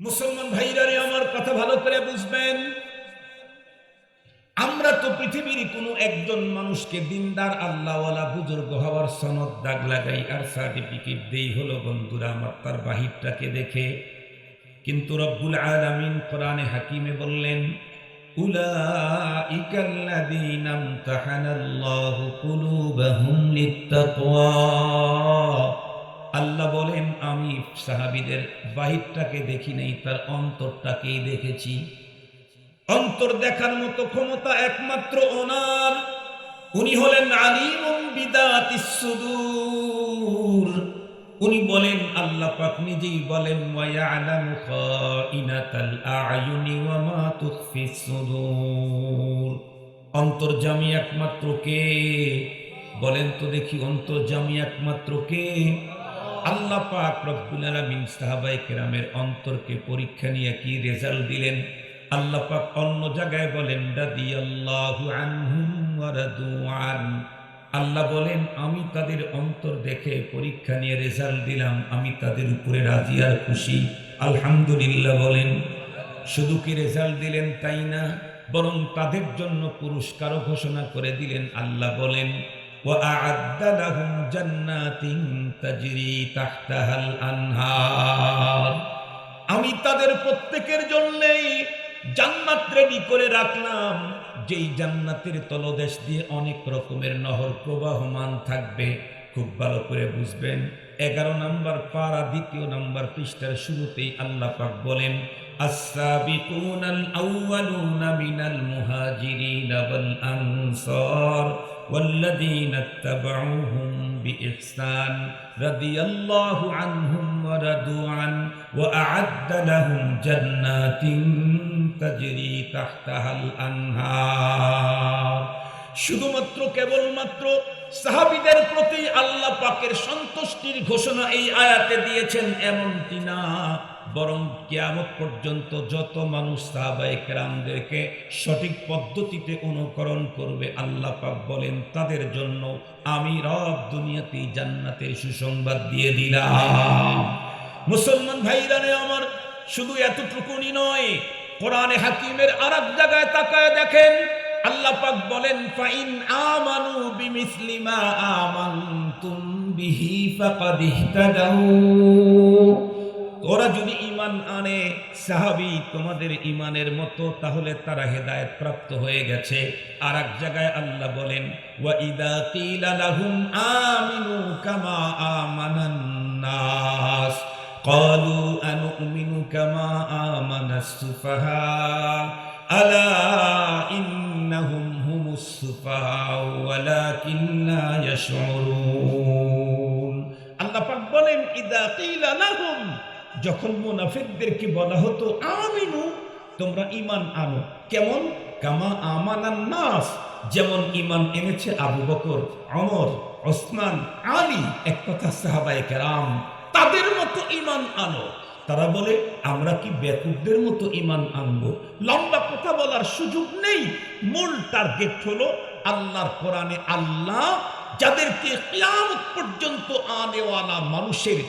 মুসলমান ভাইরারে আমার কথা ভালো করে বুঝবেন আমরা তো পৃথিবীর কোনো একজন মানুষকে দিনদার আল্লাহওয়ালা বুজুর্গ হওয়ার সনদ দাগ লাগাই আর সার্টিফিকেট দেই হলো বন্ধুরা আমার তার বাহিরটাকে দেখে কিন্তু রব্বুল আলামিন কোরআনে হাকিমে বললেন أولئك الذين امتحن الله قلوبهم للتقوى আল্লাহ বলেন আমি সাহাবিদের বাহিরটাকে দেখি নাই, তার অন্তরটাকেই দেখেছি। অন্তর দেখার মতো ক্ষমতা একমাত্র ওনার। উনি হলেন আলিমুম বিদাতিস সুদূর। উনি বলেন, আল্লাহ পাক নিজেই বলেন, ওয়ায়ালামু খাইনাতাল আয়ুনি ওয়া মা তুখফিস সুদূর। অন্তর্জামী একমাত্র কে? বলেন তো দেখি অন্তর্জামী একমাত্র কে? আল্লাহ পাক রব্বুল আলামিন সাহাবায়ে কেরামের অন্তরকে পরীক্ষা নিয়ে কি রেজাল্ট দিলেন? আল্লাহ পাক অন্য জায়গায় বলেন, রাদিয়াল্লাহু আনহুম ওয়া রাদু আন। আল্লাহ বলেন, আমি তাদের অন্তর দেখে পরীক্ষা নিয়ে রেজাল্ট দিলাম, আমি তাদের উপরে রাজি আর খুশি। আলহামদুলিল্লাহ বলেন, শুধু কি রেজাল্ট দিলেন তাই না, বরং তাদের জন্য পুরস্কারও ঘোষণা করে দিলেন। আল্লাহ বলেন وأعد لهم جنات تجري تحتها الأنهار আমি তাদের প্রত্যেকের জন্যই জান্নাত রেডি করে রাখলাম যেই জান্নাতের তলদেশ দিয়ে অনেক রকমের নহর প্রবাহমান থাকবে খুব ভালো করে বুঝবেন এগারো নম্বর পারা দ্বিতীয় নম্বর পৃষ্ঠার শুরুতেই আল্লাহ পাক বলেন السابقون الأولون من المهاجرين والأنصار والذين اتبعوهم بإحسان رضي الله عنهم ورضوا عنه وأعد لهم جنات تجري تحتها الأنهار শুধুমাত্র কেবলমাত্র সাহাবিদের প্রতি আল্লাহ পাকের সন্তুষ্টির ঘোষণা এই আয়াতে দিয়েছেন এমনটি না বরং কিয়ামত পর্যন্ত যত মানুষ সাহাবায়ে কেরামদেরকে সঠিক পদ্ধতিতে অনুকরণ করবে, আল্লাহ পাক বলেন, তাদের জন্য আমি রব দুনিয়াতেই জান্নাতের সুসংবাদ দিয়ে দিলাম। মুসলমান ভাইরানে আমার শুধু এতটুকুনি নয়, কোরআনে হাকিমের আর জায়গায় তাকায় দেখেন, আল্লাহ পাক বলেন, ফাইন আমানু বিমিসলি মা আমানতুম বিহি ফাকাদ ইহতাদাউ। ওরা যদি ইমান আনে সাহাবি তোমাদের ইমানের মতো তাহলে তারা হেদায়েত প্রাপ্ত হয়ে গেছে আর এক জায়গায় আল্লাহ বলেন ওয়া ইদা কিলা লাহুম আমিনু কামা আমানান নাস قالوا أنؤمن كما آمن السفهاء ألا إنهم هم السفهاء ولكن لا يشعرون আল্লাহ পাক বলেন ইদা কিলা লাহুম যখন মুনাফিকদেরকে বলা হতো, আমিনু, তোমরা ইমান আনো। কেমন? কামা আমানান নাস, যেমন ইমান এনেছে আবু বকর অমর ওসমান, আলী, এক কথা সাহাবায়ে কেরাম, তাদের মতো ইমান আনো। তারা বলে, আমরা কি বেকুবদের মতো ইমান আনব? লম্বা কথা বলার সুযোগ নেই। মূল টার্গেট হলো, আল্লাহর কোরআনে আল্লাহ যাদেরকে কিয়ামত পর্যন্ত আনেওয়ালা মানুষের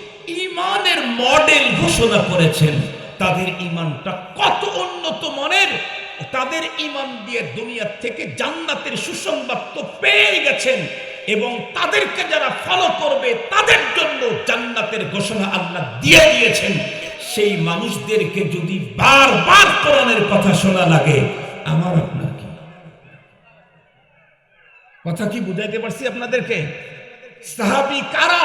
ইমানের মডেল ঘোষণা করেছেন, তাদের ইমানটা কত উন্নত মানের, তাদের ইমান দিয়ে দুনিয়া থেকে জান্নাতের সুসংবাদ তো পেয়ে গেছেন এবং তাদেরকে যারা ফলো করবে, তাদের জন্য জান্নাতের ঘোষণা আল্লাহ দিয়ে দিয়েছেন। সেই মানুষদেরকে যদি বারবার কোরআনের কথা শোনা লাগে, আমার কথা কি বুঝাইতে পারছি আপনাদেরকে? সাহাবি কারা?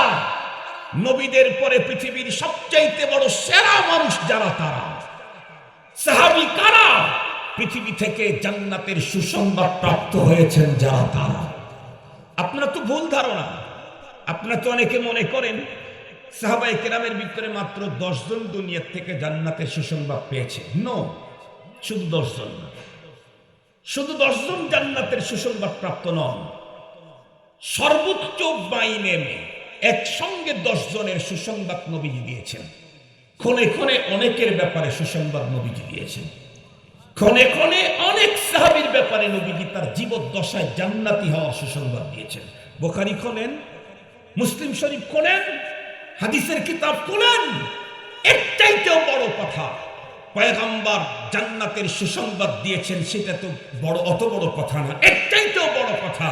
নবীদের পরে পৃথিবীর সবচাইতে বড় সেরা মানুষ যারা তারা? সাহাবি কারা? পৃথিবী থেকে জান্নাতের সুসংবাদ প্রাপ্ত হয়েছেন যারা তারা। আপনার তো ভুল ধারণা। আপনারা তো অনেকে মনে করেন সাহাবাই কেরামের ভিতরে মাত্র দশজন দুনিয়ার থেকে জান্নাতের সুসংবাদ পেয়েছে। নো শুধু দশজন না। শুধু দশজন জান্নাতের সুসংবাদ প্রাপ্ত নন, সর্বোচ্চ বাইনে একসঙ্গে দশজনের সুসংবাদ নবীজি দিয়েছেন। ক্ষণে ক্ষণে অনেকের ব্যাপারে সুসংবাদ নবীজি দিয়েছেন। ক্ষণে ক্ষণে অনেক সাহাবির ব্যাপারে নবীজি তার জীবদ্দশায় জান্নাতি হওয়া সুসংবাদ দিয়েছেন। বোখারি খোলেন, মুসলিম শরীফ খোলেন, হাদিসের কিতাব খোলেন একটাই কেউ বড় কথা পয়গাম্বার জান্নাতের সুসংবাদ দিয়েছেন, সেটা তো বড়, অত বড় কথা না, একটাই তো বড় কথা।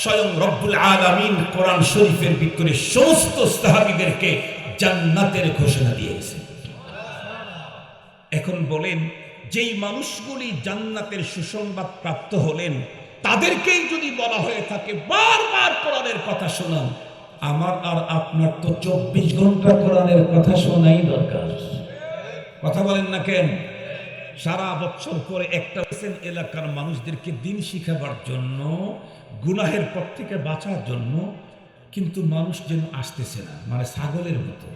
স্বয়ং রব্বুল আলামিন কোরআন শরীফের ভিতরে সমস্ত সাহাবীদেরকে জান্নাতের ঘোষণা দিয়েছে। এখন বলেন, যেই মানুষগুলি জান্নাতের সুসংবাদ প্রাপ্ত হলেন, তাদেরকেই যদি বলা হয়ে থাকে, বারবার কোরআনের কথা শোনান। আমার আর আপনার তো চব্বিশ ঘণ্টা কোরআনের কথা শোনাই দরকার। কথা বলেন না কেন? সারা বছর পরে একটা এলাকার মানুষদেরকে দিন শিখাবার জন্য, গুনাহের পর থেকে বাঁচার জন্য কিন্তু মানুষ যেন আসতেছে না মানে ছাগলের মতো।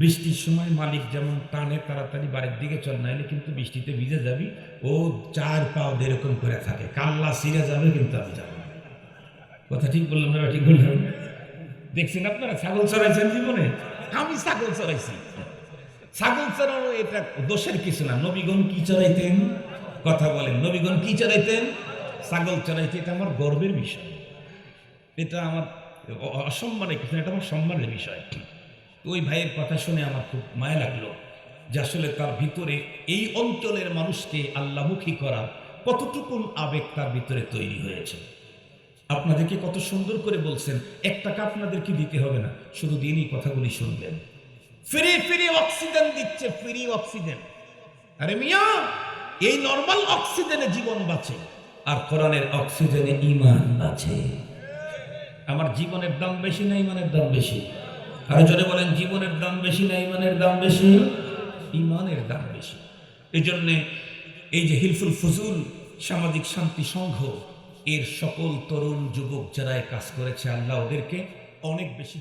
বৃষ্টির সময় মালিক যেমন টানে তাড়াতাড়ি বাড়ির দিকে চল, নাইলে কিন্তু বৃষ্টিতে ভিজে যাবি, ও চার পাও এরকম করে থাকে। কাল্লা সিরে যাবে কিন্তু আমি যাব না। কথা ঠিক বললাম না ঠিক বললাম দেখছেন আপনারা ছাগল চড়াইছেন জীবনে? আমি ছাগল চড়াইছি। ছাগল চড়ানো এটা দোষের কিছু না। নবীগণ কি চড়াইতেন? কথা বলেন। নবীগণ কি চড়াইতেন? ছাগল চড়াইতে। এটা আমার গর্বের বিষয়। এটা আমার অসম্মানের কিছু এটা আমার সম্মানের বিষয়। ওই ভাইয়ের কথা শুনে আমার খুব মায়া লাগল যে আসলে তার ভিতরে এই অঞ্চলের মানুষকে আল্লাহমুখী করা কতটুকুন আবেগ তার ভিতরে তৈরি হয়েছে। আপনাদেরকে কত সুন্দর করে বলছেন এক টাকা আপনাদেরকে দিতে হবে না, শুধু দিনই কথাগুলি শুনবেন। ফ্রি ফ্রি অক্সিজেন দিচ্ছে, ফ্রি অক্সিজেন। আরে মিয়া, এই নর্মাল অক্সিজেনে জীবন বাঁচে, আর কোরআনের অক্সিজেনে ইমান আছে আমার জীবনের দাম বেশি না ইমানের দাম বেশি? আর জোরে বলেন, জীবনের দাম বেশি না ইমানের দাম বেশি? ইমানের দাম বেশি। এই জন্যে এই যে হিলফুল ফজুল, সামাজিক শান্তি সংঘ, এর সকল তরুণ যুবক যারা কাজ করেছে, আল্লাহ ওদেরকে অনেক বেশি